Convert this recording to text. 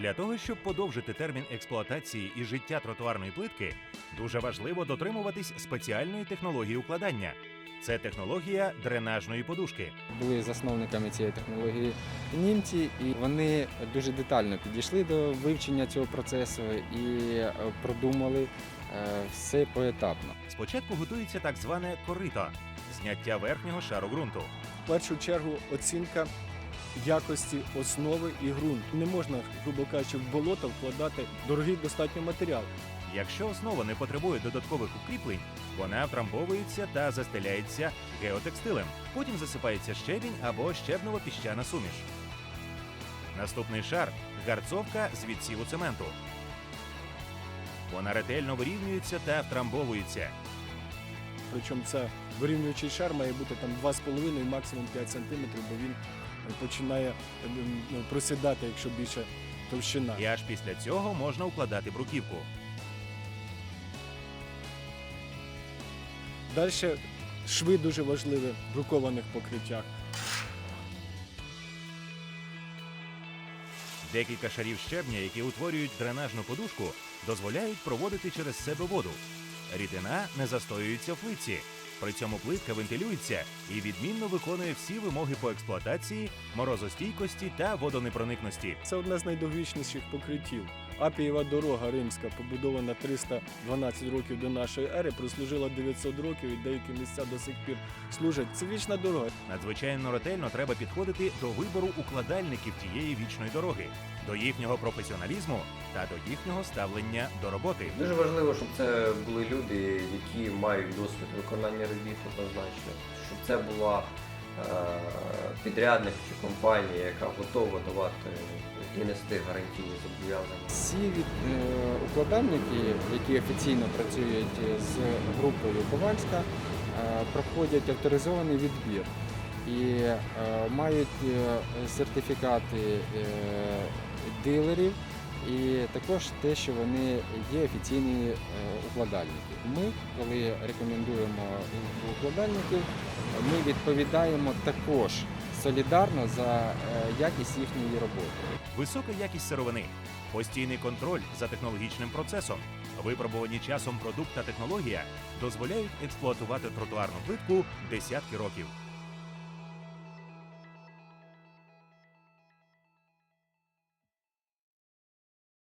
Для того, щоб подовжити термін експлуатації і життя тротуарної плитки, дуже важливо дотримуватись спеціальної технології укладання. Це технологія дренажної подушки. були засновниками цієї технології німці, і вони дуже детально підійшли до вивчення цього процесу і продумали е, все поетапно. Спочатку готується так зване корито зняття верхнього шару ґрунту. В першу чергу оцінка якості основи і ґрунту. Не можна, грубо кажучи, в болото вкладати дорогий достатньо матеріал. Якщо основа не потребує додаткових укріплень, вона втрамбовується та застеляється геотекстилем. Потім засипається щебінь або щебново-піщана суміш. Наступний шар гарцовка з відсіву цементу. Вона ретельно вирівнюється та втрамбовується. Причому це вирівнюючий шар має бути там 2,5 максимум 5 см, бо він починає е, ну, просідати, якщо більше товщина. І аж після цього можна укладати бруківку. Далі шви дуже важливі в брукованих покриттях. Декілька шарів щебня, які утворюють дренажну подушку, дозволяють проводити через себе воду. Рідина не застоюється в плитці. При цьому плитка вентилюється і відмінно виконує всі вимоги по експлуатації, морозостійкості та водонепроникності. Це одне з найдовічніших покриттів. Апієва дорога римська, побудована 312 років до нашої ери, прослужила 900 років і деякі місця до сих пір служать. Це вічна дорога. Надзвичайно ретельно треба підходити до вибору укладальників тієї вічної дороги, до їхнього професіоналізму та до їхнього ставлення до роботи. Дуже важливо, щоб це були люди, які мають досвід виконання робіт однозначно, щоб це була підрядник чи компанія, яка готова давати і нести гарантійні зобов'язання. Всі від, е, укладальники, які офіційно працюють з групою Ковальська, е, проходять авторизований відбір і е, мають е, сертифікати е, дилерів. І також те, що вони є офіційні е, укладальники. Ми, коли рекомендуємо укладальників, ми відповідаємо також солідарно за е, якість їхньої роботи. Висока якість сировини, постійний контроль за технологічним процесом, випробувані часом продукт та технологія дозволяють експлуатувати тротуарну плитку десятки років.